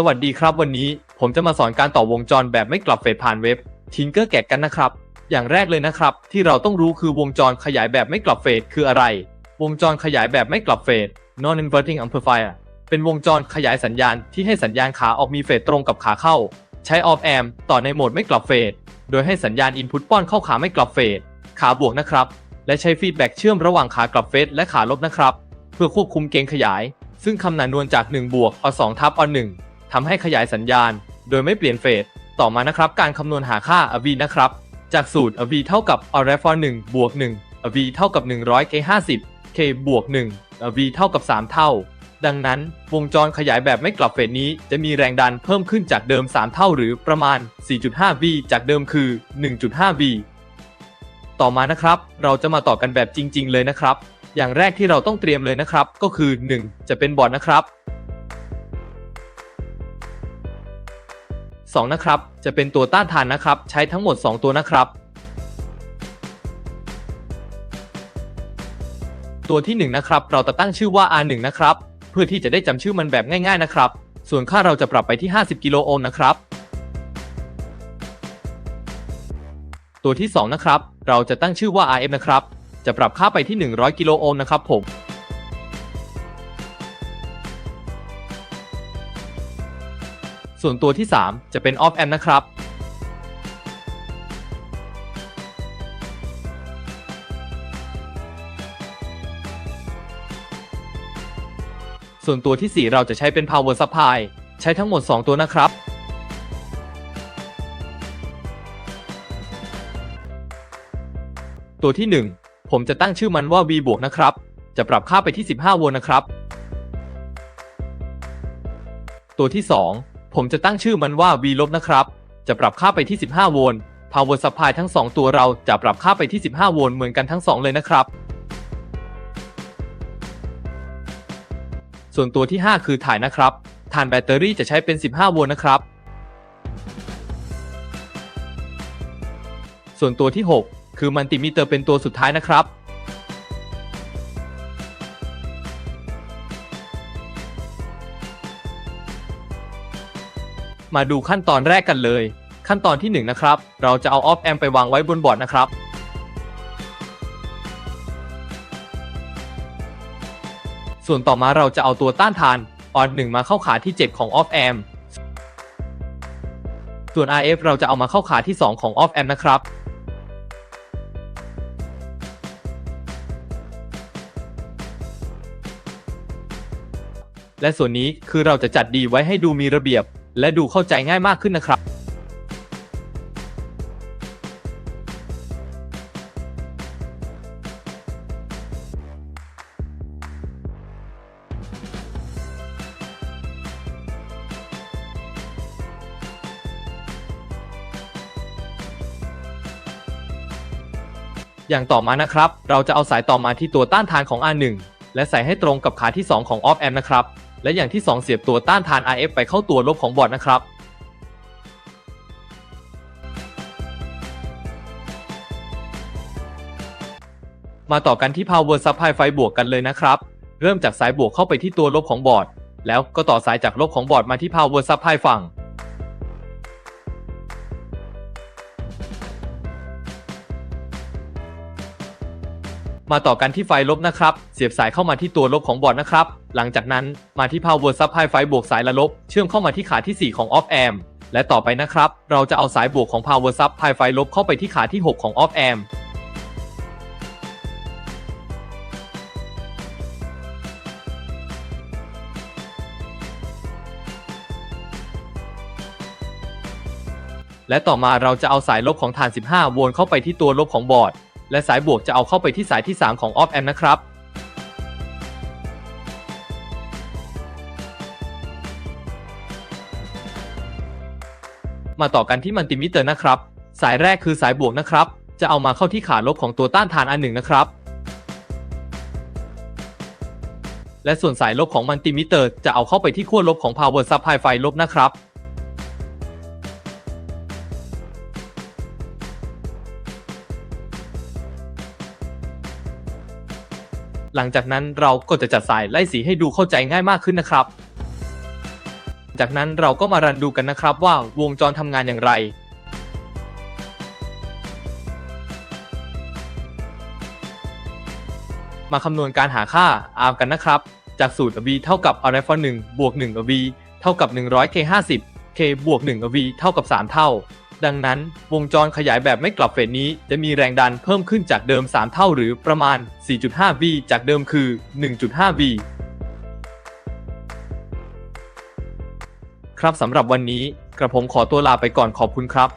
สวัสดีครับวันนี้ผมจะมาสอนการต่อวงจรแบบไม่กลับเฟสผ่านเว็บ Tinkercad กันนะครับ อย่างแรกเลยนะครับ ที่เราต้องรู้คือวงจรขยายแบบไม่กลับเฟสคืออะไร วงจรขยายแบบไม่กลับเฟส non-inverting amplifier เป็นวงจรขยายสัญญาณที่ให้สัญญาณขาออกมีเฟสตรงกับขาเข้า ใช้ off amp ต่อในโหมดไม่กลับเฟส โดยให้สัญญาณ input ป้อนเข้าขาไม่กลับเฟส ขาบวกนะครับ และใช้ฟีดแบ็กเชื่อมระหว่างขากลับเฟสและขาลบนะครับ เพื่อควบคุมเกณฑ์ขยาย ซึ่งคำนานวนจาก1บวกเอา2ทับเอา1 ทำให้ขยายสัญญาณ โดยไม่เปลี่ยนเฟส ต่อมานะครับการคำนวณหาค่า AV นะครับ จากสูตร AV เท่ากับ r f 1บวก1 AV เท่ากับ 100 k 50 k บวก1 AV เท่ากับ 3 เท่า ดังนั้นวงจรขยายแบบไม่กลับเฟสนี้ จะมีแรงดันเพิ่มขึ้นจากเดิม 3 เท่าหรือประมาณ 4.5 V จากเดิมคือ 1.5 V ต่อมานะครับ เราจะมาต่อกันแบบจริง ๆ เลยนะครับ อย่างแรกที่เราต้องเตรียมเลยนะครับ ก็คือ 1. จะเป็นบอร์ดนะครับ 2 นะครับ จะเป็นตัวต้านทานนะครับ ใช้ทั้งหมด 2 ตัวนะครับ ตัวที่ 1 นะครับ เราจะตั้งชื่อว่า R1 นะครับ เพื่อที่จะได้จำชื่อมันแบบง่ายๆนะครับ ส่วนค่าเราจะปรับไปที่ 50 กิโลโอห์มนะครับ ตัวที่ 2 นะครับ เราจะตั้งชื่อว่า RF นะครับ จะปรับค่าไปที่ 100 กิโลโอห์มนะครับผม ส่วนตัวที่ 3 จะเป็น off amp นะครับ ส่วนตัวที่ 4 เราจะใช้เป็น power supply ใช้ทั้งหมด 2 ตัวนะครับตัวที่ 1 ผมจะตั้งชื่อมันว่า V บวกนะครับ จะปรับค่าไปที่ 15 โวลต์นะครับ ตัวที่ 2 ผมจะตั้งชื่อมันว่า V ลบนะครับ จะปรับค่าไปที่ 15 โวลต์ Power Supply ทั้ง 2 ตัวเราจะปรับค่าไปที่ 15 โวลต์เหมือนกันทั้ง 2 เลยนะครับ ส่วนตัวที่ 5 คือถ่ายนะครับ ฐานแบตเตอรี่จะใช้เป็น 15 โวลต์นะครับ ส่วนตัวที่ 6 คือมัลติมิเตอร์เป็นตัวสุดท้ายนะครับ มาดูขั้นตอนแรกกันเลย ขั้นตอนที่1นะครับ เราจะเอา off amp ไปวางไว้บนบอร์ดนะครับ ส่วนต่อมาเราจะเอาตัวต้านทาน on 1มาเข้าขาที่ 7 ของ off amp ส่วน RF เราจะเอามาเข้าขาที่ 2 ของ off amp นะครับและส่วนนี้คือเราจะจัดดีไว้ให้ดูมีระเบียบ และดูเข้าใจง่ายมากขึ้นนะครับอย่างต่อมานะครับ เราจะเอาสายต่อมาที่ตัวต้านทานของ R1 และใส่ให้ตรงกับขาที่ 2 ของ off amp นะครับ และอย่างที่ 2 เสียบตัวต้านทาน RF ไปเข้าตัวลบของบอร์ดนะครับมาต่อกันที่ power supply ไฟบวกกันเลยนะครับ เริ่มจากสายบวกเข้าไปที่ตัวลบของบอร์ด แล้วก็ต่อสายจากลบของบอร์ดมาที่ power supply ฝั่ง มาต่อกันที่ไฟลบนะครับ เสียบสายเข้ามาที่ตัวลบของบอร์ดนะครับ หลังจากนั้นมาที่ power supply ไฟบวกสายละลบ เชื่อมเข้ามาที่ขาที่ 4 ของ off amp และต่อไปนะครับ เราจะเอาสายบวกของ power supply ไฟลบเข้าไปที่ขาที่ 6 ของ off amp และต่อมาเราจะเอาสายลบของฐาน 15โวลต์เข้าไปที่ตัวลบของบอร์ด และสายบวกจะเอาเข้าไปที่สายที่ 3 ของ off amp นะครับ มาต่อกันที่มัลติมิเตอร์นะครับ สายแรกคือสายบวกนะครับ จะเอามาเข้าที่ขาลบของตัวต้านทานอันหนึ่งนะครับ และส่วนสายลบของมัลติมิเตอร์จะเอาเข้าไปที่ขั้วลบของ power supply ไฟลบนะครับ หลังจากนั้นเราก็จะจัดสายไล่สีให้ดูเข้าใจง่ายมากขึ้นนะครับ จากนั้นเราก็มารันดูกันนะครับว่าวงจรทำงานอย่างไรมาคำนวณการหาค่า r กันนะครับ จากสูตร v เท่ากับ r f 1บวก1 v เท่ากับ 100 k 50 k บวก1 v เท่ากับ 3 เท่า ดังนั้น วงจรขยายแบบไม่กลับเฟสนี้ จะมีแรงดันเพิ่มขึ้นจากเดิม 3 เท่าหรือประมาณ 4.5 v จากเดิมคือ 1.5 v ครับสำหรับวันนี้กระผมขอตัวลาไปก่อนขอบคุณครับ